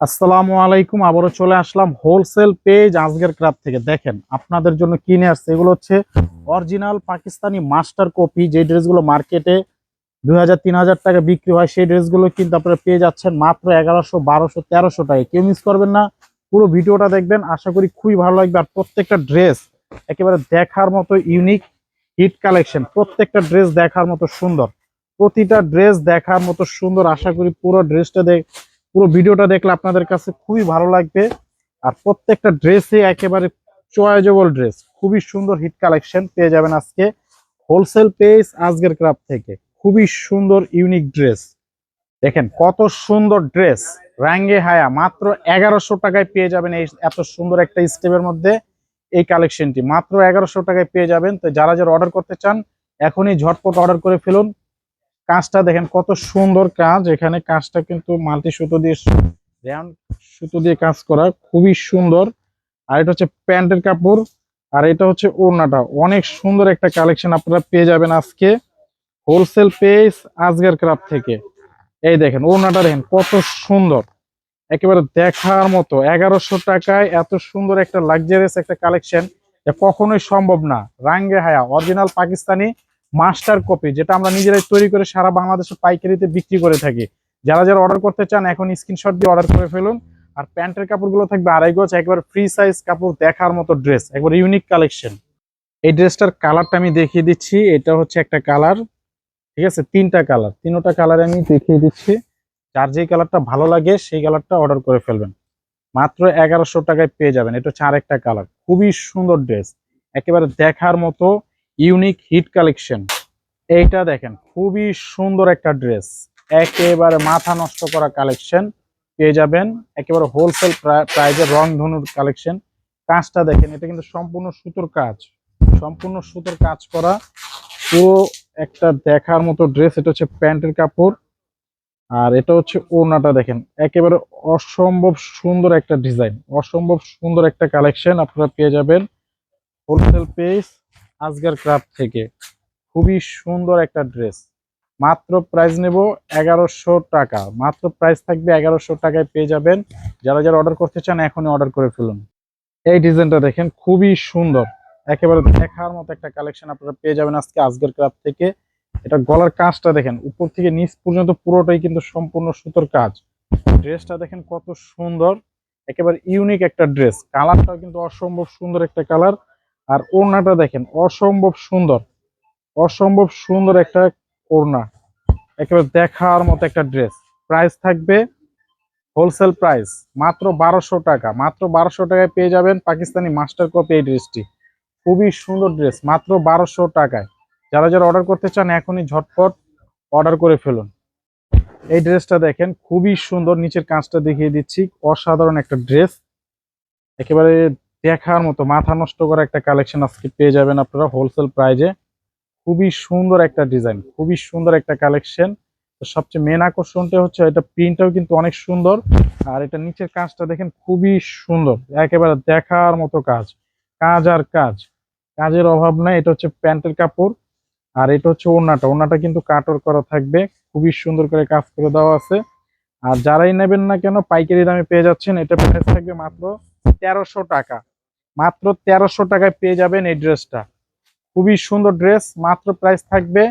আসসালামু আলাইকুম, আবারও চলে আসলাম হোলসেল পেজ আজগের ক্রাব থেকে। দেখেন, আপনাদের জন্য কিনে আসছে? এগুলো হচ্ছে অরিজিনাল পাকিস্তানি মাস্টার কপি যে ড্রেসগুলো মার্কেটে দুই হাজার, তিন হাজার টাকা বিক্রি হয়, সেই ড্রেসগুলো কিন্তু আপনারা পেয়ে যাচ্ছেন মাত্র এগারোশো, বারোশো, তেরোশো টাকা কেউ মিস করবেন না, পুরো ভিডিওটা দেখবেন, আশা করি খুবই ভালো লাগবে। আর প্রত্যেকটা ড্রেস একেবারে দেখার মতো ইউনিক হিট কালেকশন প্রত্যেকটা ড্রেস দেখার মতো সুন্দর। প্রতিটা ড্রেস দেখার মতো সুন্দর, আশা করি পুরো ড্রেসটা দেখ পুরো ভিডিওটা দেখলে আপনাদের কাছে খুবই ভালো লাগবে। আর প্রত্যেকটা ড্রেসে একেবারে চয়েজেবল ড্রেস খুবই সুন্দর হিট কালেকশন পেয়ে যাবেন আজকে হোলসেল পেজ আজকের ক্রাব থেকে। খুবই সুন্দর ইউনিক ড্রেস দেখেন কত সুন্দর ড্রেস রাঙ্গে হায়া, মাত্র এগারোশো টাকায় পেয়ে যাবেন এই এত সুন্দর একটা স্টেপের মধ্যে এই কালেকশনটি মাত্র এগারোশো টাকায় পেয়ে যাবেন। তো যারা যারা অর্ডার করতে চান, এখনই ঝটপট অর্ডার করে ফেলুন। কাজটা দেখেন কত সুন্দর কাজ এখানে কাজটা কিন্তু মাল্টি সুতো দিয়ে রাউন্ড সুতো দিয়ে কাজ করা, খুবই সুন্দর। আর এটা হচ্ছে প্যান্টের কাপড়, আর এটা হচ্ছে ওড়নাটা। অনেক সুন্দর একটা কালেকশন আপনারা পেয়ে যাবেন আজকে হোলসেল পেজ আজগার ক্রাফট থেকে। এই দেখেন, ওড়নাটা দেখেন কত সুন্দর। একেবারে দেখার মতো, এগারোশো টাকায় এত সুন্দর একটা লাক্সারিয়াস একটা কালেকশন কখনোই সম্ভব না। রাঙ্গে হায়া অরিজিনাল পাকিস্তানি মাস্টার কপি, যেটা আমরা নিজেরাই তৈরি করে সারা বাংলাদেশে পাইকারিতে বিক্রি করে থাকি। যারা যারা অর্ডার করতে চান, এখন স্ক্রিনশট দিয়ে অর্ডার করে ফেলুন। আর প্যান্টের কাপড়গুলো থাকবে আড়াই গজ, একবার ফ্রি সাইজ কাপড় দেখার মতো ড্রেস একবার ইউনিক কালেকশন এই ড্রেসটার কালারটা আমি দেখিয়ে দিচ্ছি। এটা হচ্ছে একটা কালার ঠিক আছে? তিনটা কালার তিনটা কালার আমি দেখিয়ে দিচ্ছি। যার যেই কালারটা ভালো লাগে, সেই কালারটা অর্ডার করে ফেলবেন। মাত্র এগারোশো টাকায় পেয়ে যাবেন। এটা হচ্ছে আরেকটা কালার খুবই সুন্দর ড্রেস একেবারে দেখার মতো ইউনিক হিট কালেকশন। এইটা দেখেন, খুবই সুন্দর একটা ড্রেস। একেবারে মাথা নষ্ট করা কালেকশন। পেয়ে যাবেন, একেবারে হোলসেল প্রাইজের রং ধনুর কালেকশন। কাজটা দেখেন, এটা কিন্তু সম্পূর্ণ সুতোর কাজ। সম্পূর্ণ সুতোর কাজ করা। পুরো একটা দেখার মতো ড্রেস, এটা হচ্ছে প্যান্টের কাপড়। আর এটা হচ্ছে ওড়নাটা দেখেন, একেবারে অসম্ভব সুন্দর একটা ডিজাইন। অসম্ভব সুন্দর একটা কালেকশন আপনারা পেয়ে যাবেন। হোলসেল পেজ আজকের ক্রাফট থেকে। খুবই সুন্দর একটা ড্রেস। মাত্র প্রাইস নেব এগারোশো টাকা। মাত্র প্রাইস থাকবে এগারোশো টাকায় পেয়ে যাবেন। যারা যারা অর্ডার করতে চান, এখনই অর্ডার করে ফেলুন। এই ডিজাইনটা দেখেন, খুবই সুন্দর। একেবারে দেখার মতো একটা কালেকশন আপনারা পেয়ে যাবেন আজকে আজকের ক্রাফট থেকে। এটা গলার কাজটা দেখেন, উপর থেকে নিচ পর্যন্ত পুরোটাই কিন্তু সম্পূর্ণ সুতোর কাজ। ড্রেসটা দেখেন কত সুন্দর। একেবারে ইউনিক একটা ড্রেস। কালারটাও কিন্তু অসম্ভব সুন্দর একটা কালার। আর ওড়নাটা দেখেন, অসম্ভব সুন্দর। অসম্ভব সুন্দর একটা ওড়না। একেবারে দেখার মতো একটা ড্রেস প্রাইস থাকবে হোলসেল প্রাইস মাত্র বারোশো টাকা। মাত্র বারোশো টাকায় পেয়ে যাবেন পাকিস্তানি মাস্টার কপি এই ড্রেসটি খুবই সুন্দর ড্রেস মাত্র বারোশো টাকায়। যারা যারা অর্ডার করতে চান, এখনই ঝটপট অর্ডার করে ফেলুন। এই ড্রেসটা দেখেন, খুবই সুন্দর। নিচের কাঁচটা দেখিয়ে দিচ্ছি। অসাধারণ একটা ড্রেস একেবারে দেখার মতো, মাথা নষ্ট করা একটা কালেকশন আজকে পেয়ে যাবেন আপনারা হোলসেল প্রাইজে খুবই সুন্দর একটা ডিজাইন খুবই সুন্দর একটা কালেকশন সবচেয়ে মেন আকর্ষণটা হচ্ছে এটা প্রিন্টটাও কিন্তু অনেক সুন্দর। আর এটা নিচের কাজটা দেখেন খুবই সুন্দর, একেবারে দেখার মতো কাজ কাজ আর কাজ। কাজের অভাব নাই, এটা হচ্ছে প্যান্টের কাপড়। আর এটা হচ্ছে ওড়নাটা ওড়নাটা কিন্তু কাটর করা থাকবে, খুবই সুন্দর করে কাজ করে দেওয়া আছে। আর যারাই নেবেন না কেন, পাইকারি দামে পেয়ে যাচ্ছেন, এটা প্রাইস থাকবে মাত্র তেরোশো টাকা। মাত্র তেরোশো টাকায় পেয়ে যাবেন এই ড্রেসটা। খুবই সুন্দর ড্রেস, মাত্র প্রাইস থাকবে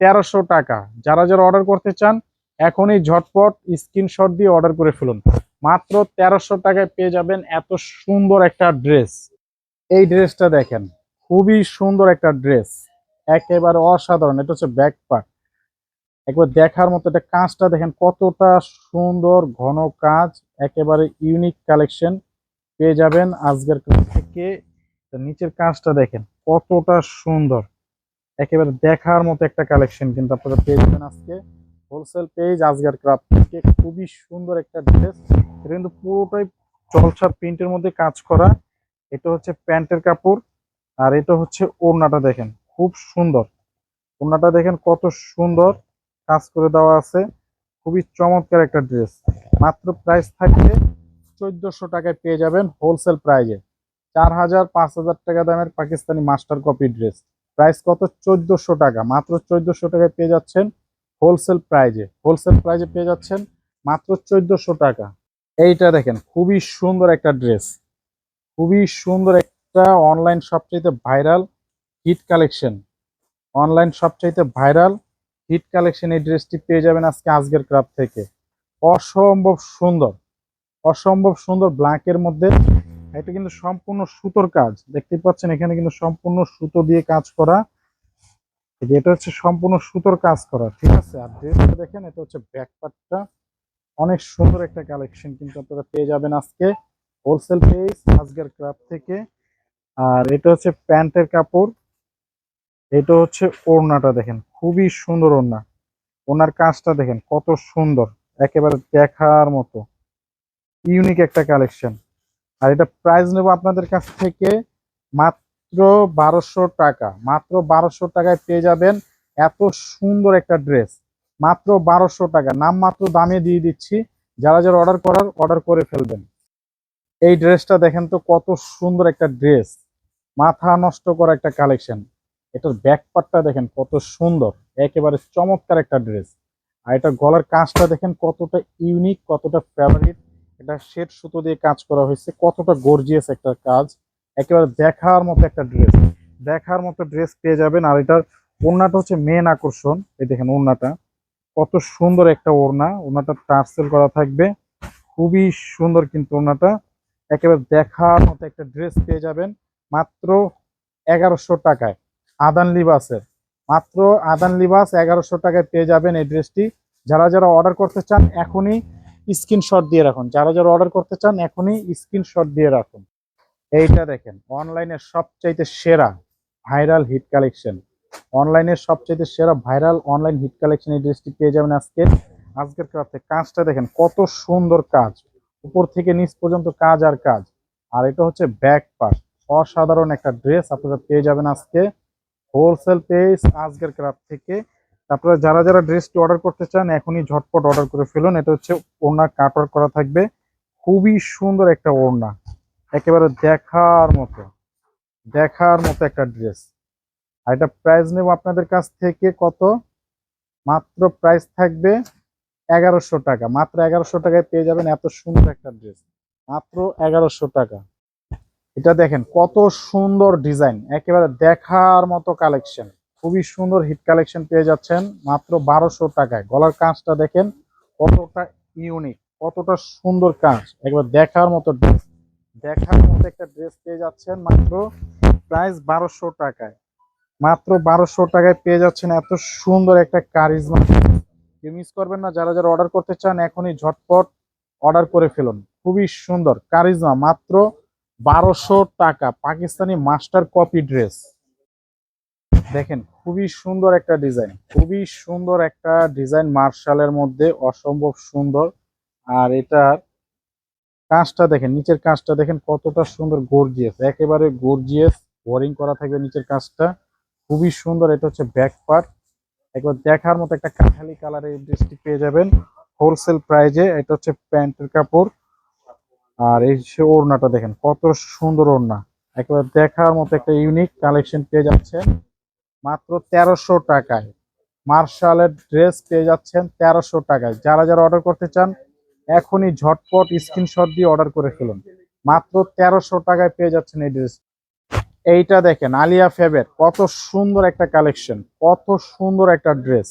তেরোশো টাকা। যারা যারা অর্ডার করতে চান, এখনই ঝটপট স্ক্রিনশট দিয়ে অর্ডার করে ফেলুন। মাত্র তেরোশো টাকায় পেয়ে যাবেন এত সুন্দর একটা ড্রেস। এই ড্রেসটা দেখেন, খুবই সুন্দর একটা ড্রেস। একেবারে অসাধারণ, এটা হচ্ছে ব্যাক পার্ট। একবার দেখার মতো এটা কাজটা দেখেন, কতটা সুন্দর ঘন কাজ একেবারে ইউনিক কালেকশন। পেয়ে যাবেন আজকের থেকে নিচের কাজটা দেখেন, কতটা সুন্দর। একেবারে দেখার মতো একটা কালেকশন কিন্তু আপনারা পেয়ে যাবেন আজকে। হোলসেল পেজ আজকের ক্রাফট থেকে খুবই সুন্দর একটা ড্রেস এটা কিন্তু পুরোটাই চলছা প্রিন্টের মধ্যে কাজ করা। এটা হচ্ছে প্যান্টের কাপড় আর এটা হচ্ছে ওড়নাটা দেখেন, খুব সুন্দর। ওড়নাটা দেখেন কত সুন্দর কাজ করে দেওয়া আছে। খুবই চমৎকার একটা ড্রেস মাত্র প্রাইস থাকবে চোদ্দশো টাকায় পেয়ে যাবেন হোলসেল প্রাইজে চার হাজার পাঁচ হাজার টাকা দামের Pakistani master copy dress. Price কত? চোদ্দশো টাকা। মাত্র চোদ্দশো টাকায় পেয়ে যাচ্ছেন হোলসেল প্রাইজে। হোলসেল প্রাইজে পেয়ে যাচ্ছেন মাত্র চোদ্দশো টাকা। এইটা দেখেন, খুবই সুন্দর একটা ড্রেস। খুবই সুন্দর একটা অনলাইন সবচাইতে ভাইরাল হিট কালেকশন। অনলাইন সবচাইতে ভাইরাল হিট কালেকশন এই ড্রেসটি পেয়ে যাবেন আজকে আজকের ক্রাফ থেকে। অসম্ভব সুন্দর। অসম্ভব সুন্দর ব্ল্যাকের মধ্যে এটা কিন্তু সম্পূর্ণ সুতোর কাজ। দেখতে পাচ্ছেন, এখানে কিন্তু সম্পূর্ণ সুতো দিয়ে কাজ করা। এটা হচ্ছে সম্পূর্ণ সুতোর কাজ করা, ঠিক আছে? আর ড্রেসটা দেখেন, এটা হচ্ছে ব্যাক পার্টটা অনেক সুন্দর একটা কালেকশন কিন্তু আপনারা পেয়ে যাবেন আজকে। হোলসেল পেজ আজকের ক্রাফ থেকে। আর এটা হচ্ছে প্যান্টের কাপড়। এটা হচ্ছে ওড়নাটা দেখেন, খুবই সুন্দর ওড়না। ওনার কাজটা দেখেন, কত সুন্দর। একেবারে দেখার মতো। ইউনিক একটা কালেকশন। আর এটা প্রাইস নেব আপনাদের কাছ থেকে মাত্র বারোশো টাকা। মাত্র বারোশো টাকায় পেয়ে যাবেন এত সুন্দর একটা ড্রেস মাত্র বারোশো টাকা। নাম মাত্র দামে দিয়ে দিচ্ছি। যারা যারা অর্ডার করার অর্ডার করে ফেলবেন। এই ড্রেসটা দেখেন তো কত সুন্দর একটা ড্রেস মাথা নষ্ট করা একটা কালেকশন এটার ব্যাক পার্টটা দেখেন কত সুন্দর। একেবারে চমৎকার একটা ড্রেস আর এটা গলার কাজটা দেখেন কতটা ইউনিক কতটা ফেভারিট এটা শেড সুতো দিয়ে কাজ করা হয়েছে। কতটা গর্জিয়াস একটা কাজ। একেবারে দেখার মতো একটা ড্রেস দেখার মতো ড্রেস পেয়ে যাবেন। আর এটার ওড়নাটা হচ্ছে মেন আকর্ষণ। এই দেখেন ওড়নাটা। কত সুন্দর একটা ওড়না। ওড়নাটা টার্সেল করা থাকবে। খুবই সুন্দর কিন্তু ওড়নাটা। একেবারে দেখার মতো একটা ড্রেস পেয়ে যাবেন। মাত্র এগারোশো টাকায়। আদান লিবাসের। মাত্র আদান লিবাস এগারোশো টাকায় পেয়ে যাবেন এই ড্রেসটি যারা যারা অর্ডার করতে চান, এখনই স্ক্রিনশট দিয়ে রাখুন। যারা যারা অর্ডার করতে চান, এখনই স্ক্রিনশট দিয়ে রাখুন। এইটা দেখেন অনলাইনের সবচাইতে সেরা ভাইরাল হিট কালেকশন অনলাইনের সবচাইতে সেরা ভাইরাল অনলাইন হিট কালেকশন এই ড্রেসটি পেয়ে যাবেন আজকে। আজকের ক্রাফটে কাজটা দেখেন, কত সুন্দর কাজ। উপর থেকে নিচ পর্যন্ত কাজ আর কাজ। আর এটা হচ্ছে ব্যাক পার্ট অসাধারণ একটা ড্রেস আপনারা পেয়ে যাবেন আজকে। হোলসেল পেজ আজকের ক্রাফট থেকে তারপরে যারা যারা ড্রেসটি অর্ডার করতে চান, এখনই ঝটপট অর্ডার করে ফেলুন। এটা হচ্ছে ওড়না কাটওয়ার্ক করা থাকবে। খুবই সুন্দর একটা ওড়না। একেবারে দেখার মতো। দেখার মতো একটা ড্রেস আর এটা প্রাইস নেব আপনাদের কাছ থেকে কত? মাত্র প্রাইস থাকবে এগারোশো টাকা। মাত্র এগারোশো টাকায় পেয়ে যাবেন এত সুন্দর একটা ড্রেস মাত্র এগারোশো টাকা। এটা দেখেন কত সুন্দর ডিজাইন একেবারে দেখার মতো কালেকশন খুবই সুন্দর হিট কালেকশন পেয়ে যাচ্ছেন, মাত্র বারোশো টাকায়। গলার কাঁচটা দেখেন, কতটা ইউনিক, কতটা সুন্দর কাজ একবার দেখার মতো ড্রেস, দেখার মতো একটা ড্রেস পেয়ে যাচ্ছেন মাত্র প্রাইস বারোশো টাকায়। মাত্র বারোশো টাকায় পেয়ে যাচ্ছেন এত সুন্দর একটা কারিজমা। কেউ মিস করবেন না, যারা যারা অর্ডার করতে চান, এখনই ঝটপট অর্ডার করে ফেলুন। খুবই সুন্দর কারিজমা, মাত্র বারোশো টাকা, পাকিস্তানি মাস্টার কপি ড্রেস। দেখেন খুবই সুন্দর একটা ডিজাইন, খুবই সুন্দর একটা ডিজাইন মার্শালের মধ্যে, অসম্ভব সুন্দর। আর এটার কাঁচটা দেখেন, নিচের কাঁচটা দেখেন কতটা সুন্দর গর্জিয়াস একেবারে গর্জিয়াস বোরিং করা থাকবে নিচের কাঁচটা। খুবই সুন্দর, এটা হচ্ছে ব্যাক পার্ট একবার দেখার মতো একটা কাঠালি কালারের ড্রেসটি পেয়ে যাবেন। হোলসেল প্রাইজে এটা হচ্ছে প্যান্টের কাপড়। আর এই সে ওড়নাটা দেখেন, কত সুন্দর ওড়না। একবার দেখার মতো একটা ইউনিক কালেকশন পেয়ে যাচ্ছেন। মাত্র তেরোশো টাকায়। মার্শালের ড্রেস পেয়ে যাচ্ছেন তেরোশো টাকায়। যারা যারা অর্ডার করতে চান, এখনই ঝটপট স্ক্রিনশট দিয়ে অর্ডার করে ফেলুন। মাত্র তেরোশো টাকায় পেয়ে যাচ্ছেন এই ড্রেস এইটা দেখেন, আলিয়া ফেবের, কত সুন্দর একটা কালেকশন কত সুন্দর একটা ড্রেস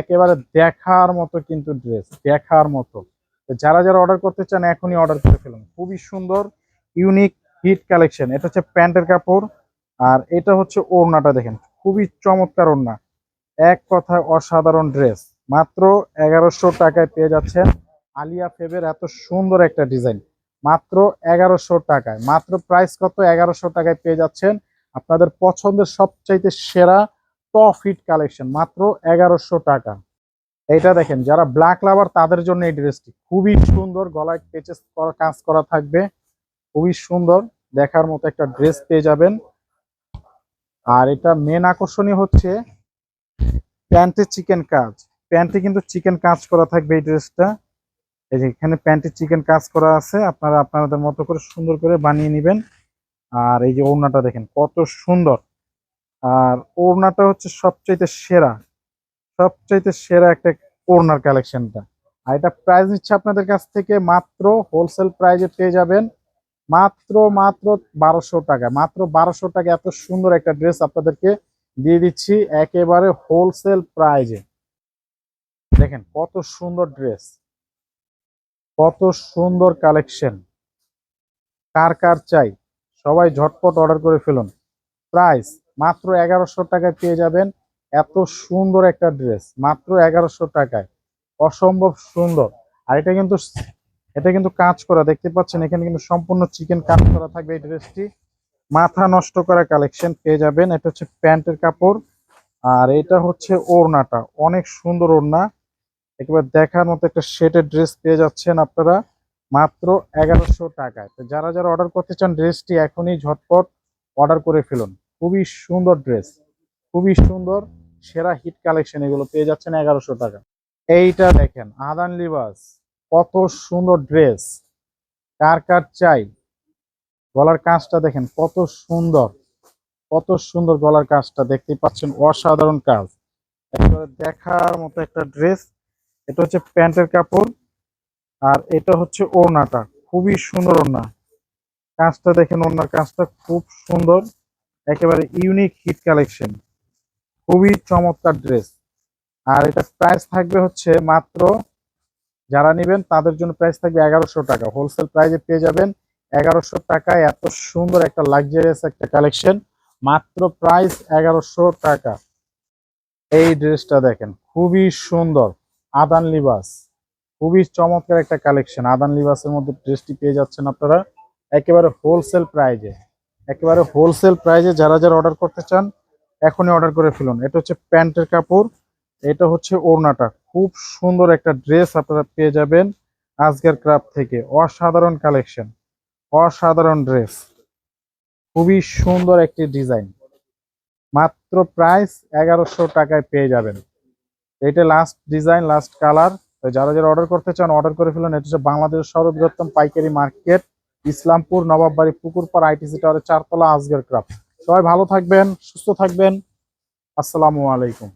একেবারে দেখার মতো কিন্তু ড্রেস দেখার মতো। যারা যারা অর্ডার করতে চান, এখনই অর্ডার করে ফেলুন। খুবই সুন্দর ইউনিক হিট কালেকশন এটা হচ্ছে প্যান্টের কাপড়, আর এটা হচ্ছে ওড়নাটা দেখেন খুবই চমৎকার ওড়না। এক কথায় অসাধারণ ড্রেস। মাত্র এগারোশো টাকায় পেয়ে যাচ্ছেন আলিয়া ফেবের এত সুন্দর একটা ডিজাইন। মাত্র এগারোশো টাকায়। মাত্র প্রাইস কত? এগারোশো টাকায় পেয়ে যাচ্ছেন আপনাদের পছন্দের সবচাইতে সেরা টপ হিট কালেকশন। মাত্র এগারোশো টাকা। এইটা দেখেন, যারা ব্ল্যাক লাভার তাদের জন্য এই ড্রেসটি। খুবই সুন্দর গলায় পেচেস করা, কাজ করা থাকবে। খুবই সুন্দর দেখার মতো একটা ড্রেস পেয়ে যাবেন। আর এটা মেন আকর্ষণীয় হচ্ছে প্যান্টে চিকেন কাজ। প্যান্টে কিন্তু চিকেন কাজ করা থাকবে এই ড্রেসটা এই যে এখানে প্যান্টে চিকেন কাজ করা আছে, আপনারা আপনাদের মতো করে সুন্দর করে বানিয়ে নেবেন। আর এই যে ওড়নাটা দেখেন, কত সুন্দর। আর ওড়নাটা হচ্ছে সবচাইতে সেরা সবচাইতে সেরা একটা ওড়নার কালেকশনটা আর এটা প্রাইস নিচ্ছে আপনাদের কাছ থেকে মাত্র হোলসেল প্রাইজে পেয়ে যাবেন মাত্র মাত্র বারোশো টাকা, মাত্র বারোশো টাকা এত সুন্দর একটা ড্রেস আপনাদেরকে দিয়ে দিচ্ছি একেবারে হোলসেল প্রাইজে দেখেন কত সুন্দর ড্রেস, কত সুন্দর কালেকশন কার কার চাই, সবাই ঝটপট অর্ডার করে ফেলুন। প্রাইস মাত্র এগারোশো টাকায় পেয়ে যাবেন এত সুন্দর একটা ড্রেস, মাত্র এগারোশো টাকায়। অসম্ভব সুন্দর। আর এটা কিন্তু এটা কিন্তু কাজ করা, দেখতে পাচ্ছেন, এখানে কিন্তু সম্পূর্ণ চিকেন কাজ করা থাকবে এই ড্রেসটি মাথা নষ্ট করা কালেকশন পেয়ে যাবেন। এটা হচ্ছে প্যান্টের কাপড় আর এটা হচ্ছে ওড়নাটা। অনেক সুন্দর ওড়না। একেবারে দেখার মতো একটা শেটের ড্রেস পেয়ে যাচ্ছেন আপনারা। মাত্র এগারোশো টাকায়। তো যারা যারা অর্ডার করতে চান ড্রেসটি এখনই ঝটপট অর্ডার করে ফেলুন। খুবই সুন্দর ড্রেস খুবই সুন্দর, সেরা হিট কালেকশন এগুলো পেয়ে যাচ্ছেন এগারোশো টাকা। এইটা দেখেন, আদান লিবাস। কত সুন্দর ড্রেস। কার কার চাই? গলার কাজটা দেখেন, কত সুন্দর। কত সুন্দর গলার কাজটা দেখতে পাচ্ছেন, অসাধারণ কাজ। একেবারে দেখার মতো একটা ড্রেস। এটা হচ্ছে প্যান্টের কাপড় আর এটা হচ্ছে ওড়নাটা। খুবই সুন্দর ওড়না। কাজটা দেখেন, ওড়নার কাজটা খুব সুন্দর। একেবারে ইউনিক হিট কালেকশন। খুবই চমৎকার ড্রেস। আর এটা প্রাইস থাকবে হচ্ছে মাত্র যারা নেবেন, তাদের জন্য প্রাইস থাকবে এগারোশো টাকা। হোলসেল প্রাইসে পেয়ে যাবেন এগারোশো টাকায় এত সুন্দর একটা লাক্সারিয়াস একটা কালেকশন মাত্র প্রাইস এগারোশো টাকা। এই ড্রেসটা দেখেন, খুবই সুন্দর। আদান লিবাস। খুবই চমৎকার একটা কালেকশন আদান লিবাসের মধ্যে ড্রেসটি পেয়ে যাচ্ছেন আপনারা। একেবারে হোলসেল প্রাইজে একেবারে হোলসেল প্রাইজে যারা যারা অর্ডার করতে চান, এখনই অর্ডার করে ফেলুন। এটা হচ্ছে প্যান্টের কাপড়। এটা হচ্ছে ওড়নাটা। খুব সুন্দর একটা ড্রেস আপনারা পেয়ে যাবেন আজকের ক্রাফট থেকে। অসাধারণ কালেকশন, অসাধারণ ড্রেস, খুবই সুন্দর একটি ডিজাইন। মাত্র প্রাইস এগারোশো টাকায় পেয়ে যাবেন। এটা লাস্ট ডিজাইন লাস্ট কালার যারা যারা অর্ডার করতে চান অর্ডার করে ফেলুন। এটা হচ্ছে বাংলাদেশের সর্ববৃহত্তম পাইকারি মার্কেট, ইসলামপুর, নবাববাড়ি, পুকুরপাড় আইটিসি টাওয়ারের চারতলা আজগের ক্রাফট। সবাই ভালো থাকবেন, সুস্থ থাকবেন। আসসালামু আলাইকুম।